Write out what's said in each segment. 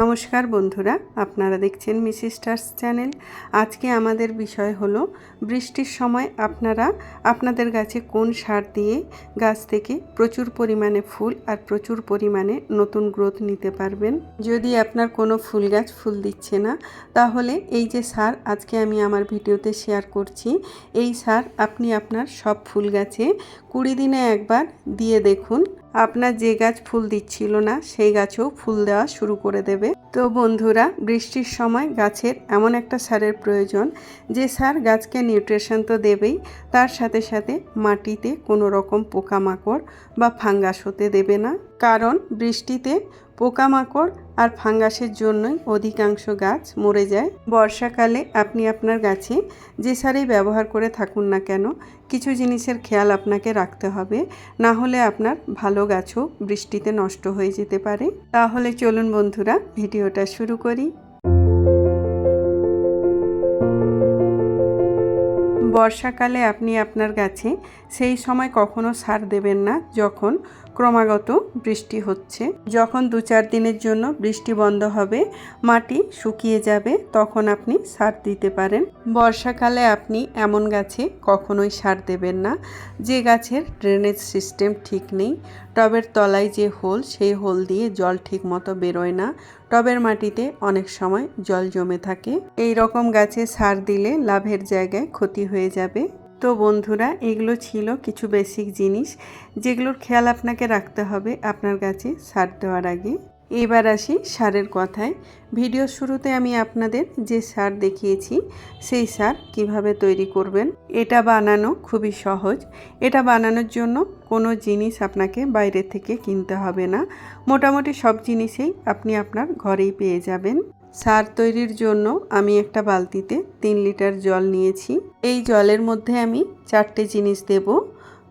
নমস্কার বন্ধুরা, আপনারা দেখছেন মিসিস স্টার্স চ্যানেল। আজকে আমাদের বিষয় হলো, বৃষ্টির সময় আপনারা, আপনাদের গাছে কোন সার দিয়ে গাছ থেকে প্রচুর পরিমাণে ফুল আর প্রচুর পরিমাণে নতুন গ্রোথ নিতে পারবেন? যদি আপনার কোনো ফুল গাছ ফুল দিচ্ছে না, তাহলে এই যে সার আজকে আমি আমার ভিডিওতে শেয়ার করছি, এই সার আপনি আপনার সব ফুল গাছে কুড়ি দিনে একবার দিয়ে দেখুন। আপনার যে গাছ ফুল দিচ্ছিল না, সেই গাছেও ফুল দেওয়া শুরু করে দেবে। তো বন্ধুরা, বৃষ্টির সময় গাছের এমন একটা সারের প্রয়োজন, যে সার গাছকে নিউট্রিশন তো দেবেই, তার সাথে সাথে মাটিতে কোনো রকম পোকামাকড় বা ফাঙ্গাস হতে দেবে না। কারণ বৃষ্টিতে পোকামাকড় আর ফাঙ্গাসের জন্যই অধিকাংশ গাছ মরে যায়। বর্ষাকালে আপনি আপনার গাছে যে সারেই ব্যবহার করে থাকুন না কেন, কিছু জিনিসের খেয়াল আপনাকে রাখতে হবে। না হলে আপনার ভালো গাছও বৃষ্টিতে নষ্ট হয়ে যেতে পারে। তাহলে চলুন বন্ধুরা, ভিডিওটা শুরু করি। বর্ষাকালে আপনি আপনার গাছে সেই সময় কখনো সার দেবেন না, যখন ক্রমাগত বৃষ্টি হচ্ছে। যখন দু চার দিনের জন্য বৃষ্টি বন্ধ হবে, মাটি শুকিয়ে যাবে, তখন আপনি সার দিতে পারেন। বর্ষাকালে আপনি এমন গাছে কখনোই সার দেবেন না। যে গাছের ড্রেনেজ সিস্টেম ঠিক নেই, টবের তলায় যে হোল সেই হোল দিয়ে জল ঠিক মতো বেরোয় না। টবের মাটিতে অনেক সময় জল জমে থাকে। এই রকম গাছে সার দিলে লাভের জায়গায় ক্ষতি হয়ে যাবে। তো বন্ধুরা, এগুলো ছিল কিছু বেসিক জিনিস যেগুলোর খেয়াল আপনাকে রাখতে হবে আপনার গাছে সার দেওয়ার আগে। এবার আসি সারের কথায়। ভিডিও শুরুতে আমি আপনাদের যে সার দেখিয়েছি, সেই সার কীভাবে তৈরি করবেন, এটা বানানো খুবই সহজ। এটা বানানোর জন্য কোনো জিনিস আপনাকে বাইরে থেকে কিনতে হবে না। মোটামুটি সব জিনিসেই আপনি আপনার ঘরেই পেয়ে যাবেন। সার তৈরির জন্য আমি একটা বালতিতে তিন লিটার জল নিয়েছি। এই জলের মধ্যে আমি চারটে জিনিস দেব।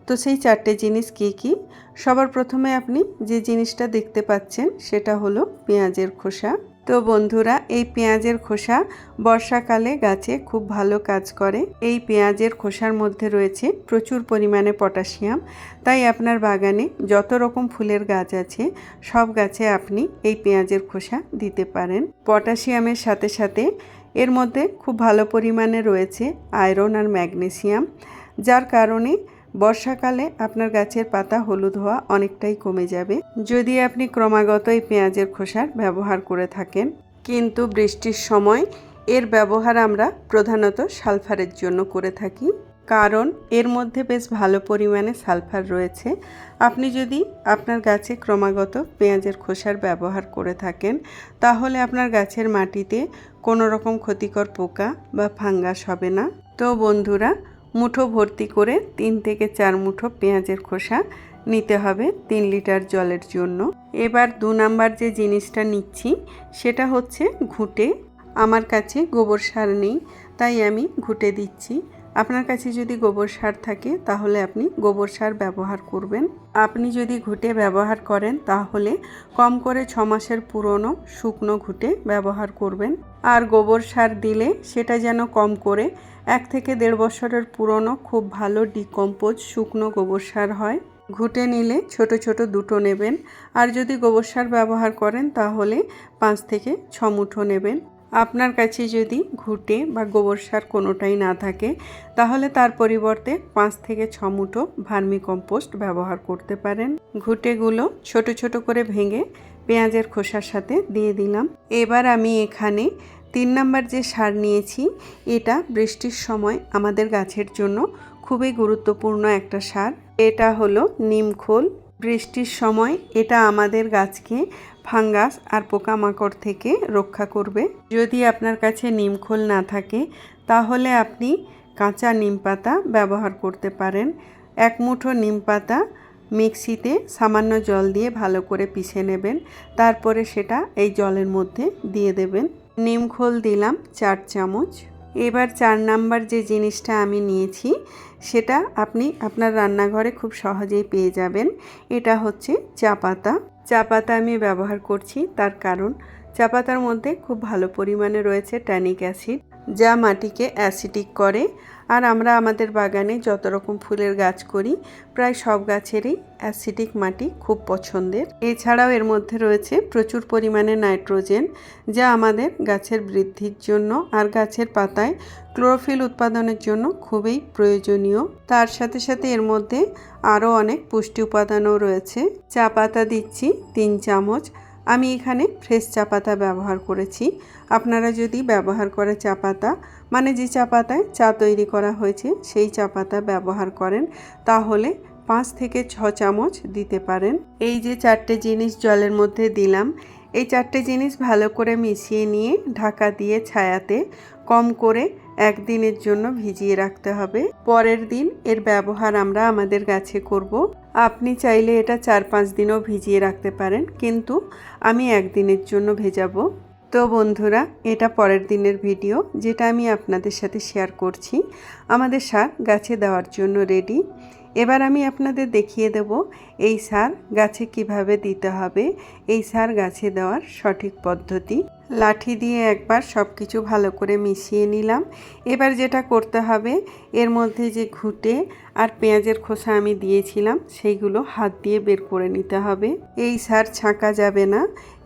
তো সেই চারটে জিনিস কি কি? সবার প্রথমে আপনি যে জিনিসটা দেখতে পাচ্ছেন সেটা হলো পেঁয়াজের খোসা। তো বন্ধুরা, এই পেঁয়াজের খোসা বর্ষাকালে গাছে খুব ভালো কাজ করে। এই পেঁয়াজের খোসার মধ্যে রয়েছে প্রচুর পরিমাণে পটাশিয়াম। তাই আপনার বাগানে যত রকম ফুলের গাছ আছে, সব গাছে আপনি এই পেঁয়াজের খোসা দিতে পারেন। পটাশিয়ামের সাথে সাথে এর মধ্যে খুব ভালো পরিমাণে রয়েছে আয়রন আর ম্যাগনেসিয়াম, যার কারণে বর্ষাকালে আপনার গাছের পাতা হলুদ হওয়া অনেকটাই কমে যাবে। যদি আপনি ক্রমাগত এই পেঁয়াজের খোসার ব্যবহার করে থাকেন, কিন্তু বৃষ্টির সময় এর ব্যবহার আমরা প্রধানত সালফারের জন্য করে থাকি, কারণ এর মধ্যে বেশ ভালো পরিমাণে সালফার রয়েছে। আপনি যদি আপনার গাছে ক্রমাগত পেঁয়াজের খোসার ব্যবহার করে থাকেন, তাহলে আপনার গাছের মাটিতে কোনো রকম ক্ষতিকর পোকা বা ফাঙ্গাস হবে না। তো বন্ধুরা মুঠো ভর্তি করে তিন থেকে চার মুঠো পেঁয়াজের খোসা নিতে হবে তিন লিটার জলের জন্য। এবার দু নাম্বার যে জিনিসটা নিচ্ছি, সেটা হচ্ছে ঘুটে। আমার কাছে গোবর সার নেই, তাই আমি ঘুটে দিচ্ছি। আপনার কাছে যদি গোবর সার থাকে, তাহলে আপনি গোবর সার ব্যবহার করবেন। আপনি যদি ঘুঁটে ব্যবহার করেন, তাহলে কম করে ছ মাসের পুরনো শুকনো ঘুঁটে ব্যবহার করবেন। আর গোবর সার দিলে সেটা যেন কম করে এক থেকে দেড় বছরের পুরনো খুব ভালো ডিকম্পোজ শুকনো গোবর সার হয়। ঘুটে নিলে ছোট ছোট দুটো নেবেন। আর যদি গোবর সার ব্যবহার করেন, তাহলে পাঁচ থেকে ছ মুঠো নেবেন। আপনার কাছে যদি ঘুটে বা গোবর সার কোনোটাই না থাকে, তাহলে তার পরিবর্তে পাঁচ থেকে ছ মুঠো ভার্মি কম্পোস্ট ব্যবহার করতে পারেন। ঘুটেগুলো ছোট ছোট করে ভেঙে পেঁয়াজের খোসার সাথে দিয়ে দিলাম। এবার আমি এখানে তিন নাম্বার যে সার নিয়েছি, এটা বৃষ্টির সময় আমাদের গাছের জন্য খুবই গুরুত্বপূর্ণ একটা সার। এটা হলো নিমখোল বৃষ্টির সময় এটা আমাদের গাছকে ফাঙ্গাস আর পোকামাকড় থেকে রক্ষা করবে। যদি আপনার কাছে নিমখোল না থাকে, তাহলে আপনি কাঁচা নিম পাতা ব্যবহার করতে পারেন। এক মুঠো নিম পাতা মিক্সিতে সামান্য জল দিয়ে ভালো করে পিষে নেবেন। তারপরে সেটা এই জলের মধ্যে দিয়ে দেবেন। নিমখোল দিলাম চার চামচ। এবার চার নাম্বার যে জিনিসটা আমি নিয়েছি, সেটা আপনি আপনার রান্নাঘরে খুব সহজেই পেয়ে যাবেন। এটা হচ্ছে চা পাতা। চা পাতা আমি ব্যবহার করছি তার কারণ চা পাতার মধ্যে খুব ভালো পরিমাণে রয়েছে ট্যানিক অ্যাসিড, যা মাটিকে অ্যাসিডিক করে। আর আমরা আমাদের বাগানে যত রকম ফুলের গাছ করি, প্রায় সব গাছেরই অ্যাসিডিক মাটি খুব পছন্দের। এছাড়াও এর মধ্যে রয়েছে প্রচুর পরিমাণে নাইট্রোজেন, যা আমাদের গাছের বৃদ্ধির জন্য আর গাছের পাতায় ক্লোরোফিল উৎপাদনের জন্য খুবই প্রয়োজনীয়। তার সাথে সাথে এর মধ্যে আরও অনেক পুষ্টি উপাদানও রয়েছে। চা পাতা দিচ্ছি তিন চামচ। আমি এখানে ফ্রেশ চা পাতা ব্যবহার করেছি। আপনারা যদি ব্যবহার করে চা পাতা মানে যে চা পাতায় চা তৈরি করা হয়েছে, সেই চা পাতা ব্যবহার করেন, তাহলে পাঁচ থেকে ছ চামচ দিতে পারেন। এই যে চারটে জিনিস জলের মধ্যে দিলাম, এই চারটে জিনিস ভালো করে মিশিয়ে নিয়ে ঢাকা দিয়ে ছায়াতে কম করে একদিনের জন্য ভিজিয়ে রাখতে হবে। পরের দিন এর ব্যবহার আমরা আমাদের গাছে করব। আপনি চাইলে এটা চার পাঁচ দিনও ভিজিয়ে রাখতে পারেন, কিন্তু আমি একদিনের জন্য ভেজাবো। তো বন্ধুরা, এটা পরের দিনের ভিডিও যেটা আমি আপনাদের সাথে শেয়ার করছি। আমাদের সার গাছে দেওয়ার জন্য রেডি এবার আমি আপনাদের দেখিয়ে দেব এই সার গাছে কীভাবে দিতে হবে। এই সার গাছে দেওয়ার সঠিক পদ্ধতি। লাঠি দিয়ে একবার সব কিছু ভালো করে মিশিয়ে নিলাম। এবার যেটা করতে হবে, এর মধ্যে যে ঘুটে আর পেঁয়াজের খোসা আমি দিয়েছিলাম, সেইগুলো হাত দিয়ে বের করে নিতে হবে। এই সার ছাঁকা যাবে না।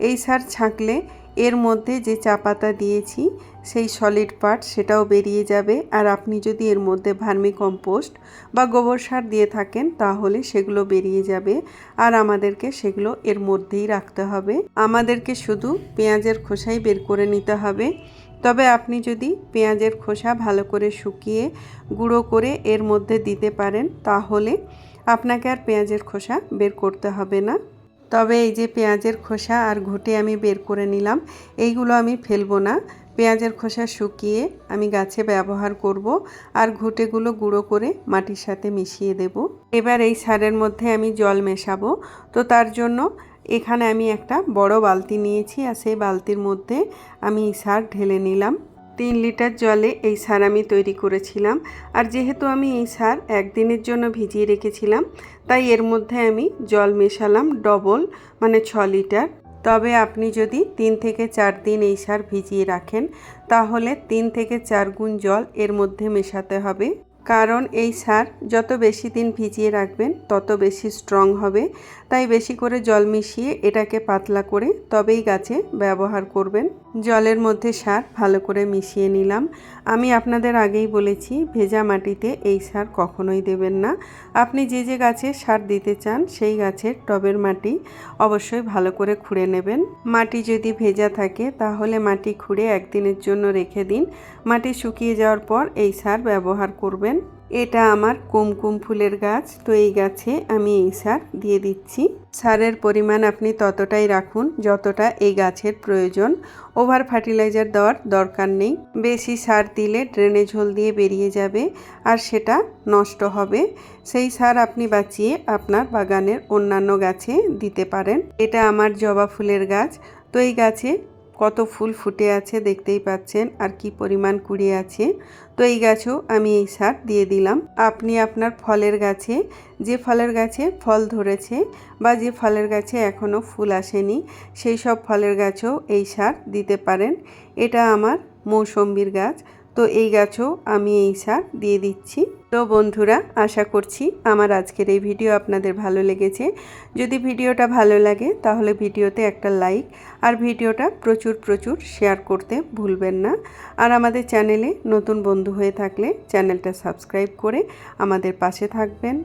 এই সার ছাঁকলে এর মধ্যে যে চা পাতা দিয়েছি, সেই সলিড পার্ট সেটাও বেরিয়ে যাবে। আর আপনি যদি এর মধ্যে ভার্মি কম্পোস্ট বা গোবর সার দিয়ে থাকেন, তাহলে সেগুলো বেরিয়ে যাবে। আর আমাদেরকে সেগুলো এর মধ্যেই রাখতে হবে। আমাদেরকে শুধু পেঁয়াজের খোসাই বের করে নিতে হবে। তবে আপনি যদি পেঁয়াজের খোসা ভালো করে শুকিয়ে গুঁড়ো করে এর মধ্যে দিতে পারেন, তাহলে আপনাকে আর পেঁয়াজের খোসা বের করতে হবে না। তবে এই যে পেঁয়াজের খোসা আর ঘুটে আমি বের করে নিলাম, এইগুলো আমি ফেলব না। পেঁয়াজের খোসা শুকিয়ে আমি গাছে ব্যবহার করব আর ঘুটেগুলো গুঁড়ো করে মাটির সাথে মিশিয়ে দেব। এবার এই সারের মধ্যে আমি জল মেশাবো। তো তার জন্য এখানে আমি একটা বড় বালতি নিয়েছি আর সেই বালতির মধ্যে আমি সার ঢেলে নিলাম। তিন লিটার জলে এই সার আমি তৈরি করেছিলাম। আর যেহেতু আমি এই সার একদিনের জন্য ভিজিয়ে রেখেছিলাম, তাই এর মধ্যে আমি জল মেশালাম ডবল মানে ছ লিটার। তবে আপনি যদি তিন থেকে চার দিন এই সার ভিজিয়ে রাখেন, তাহলে তিন থেকে চার গুণ জল এর মধ্যে মেশাতে হবে। কারণ এই সার যত বেশি দিন ভিজিয়ে রাখবেন, তত বেশি স্ট্রং হবে। তাই বেশি করে জল মিশিয়ে এটাকে পাতলা করে তবেই গাছে ব্যবহার করবেন। জলের মধ্যে সার ভালো করে মিশিয়ে নিলাম। আমি আপনাদের আগেই বলেছি, ভেজা মাটিতে এই সার কখনোই দেবেন না। আপনি যে যে গাছে সার দিতে চান, সেই গাছের টবের মাটি অবশ্যই ভালো করে খুঁড়ে নেবেন। মাটি যদি ভেজা থাকে, তাহলে মাটি খুঁড়ে একদিনের জন্য রেখে দিন। মাটি শুকিয়ে যাওয়ার পর এই সার ব্যবহার করবেন। এটা আমার কুমকুম ফুলের গাছ, তো এই গাছে আমি এই সার দিয়ে দিচ্ছি। সারের পরিমাণ আপনি ততটাই রাখুন যতটা এই গাছের প্রয়োজন। ওভার ফার্টিলাইজার দেওয়ার দরকার নেই। বেশি সার দিলে ড্রেনে ঝোল দিয়ে বেরিয়ে যাবে আর সেটা নষ্ট হবে। সেই সার আপনি বাঁচিয়ে আপনার বাগানের অন্যান্য গাছে দিতে পারেন। এটা আমার জবা ফুলের গাছ, তো এই গাছে কত ফুল ফুটে আছে দেখতেই পাচ্ছেন আর কি পরিমাণ কুড়ি আছে। তো এই গাছও আমি এই সার দিয়ে দিলাম। আপনি আপনার ফলের গাছে, যে ফলের গাছে ফল ধরেছে বা যে ফলের গাছে এখনও ফুল আসেনি, সেই সব ফলের গাছেও এই সার দিতে পারেন। এটা আমার মৌসম্বির গাছ। তো এই গাছও আমি এই সার দিয়ে দিচ্ছি। তো বন্ধুরা, আশা করছি আমার আজকের এই ভিডিও আপনাদের ভালো লেগেছে। যদি ভিডিওটা ভালো লাগে, তাহলে ভিডিওতে একটা লাইক আর ভিডিওটা প্রচুর প্রচুর শেয়ার করতে ভুলবেন না। আর আমাদের চ্যানেলে নতুন বন্ধু হয়ে থাকলে চ্যানেলটা সাবস্ক্রাইব করে আমাদের পাশে থাকবেন।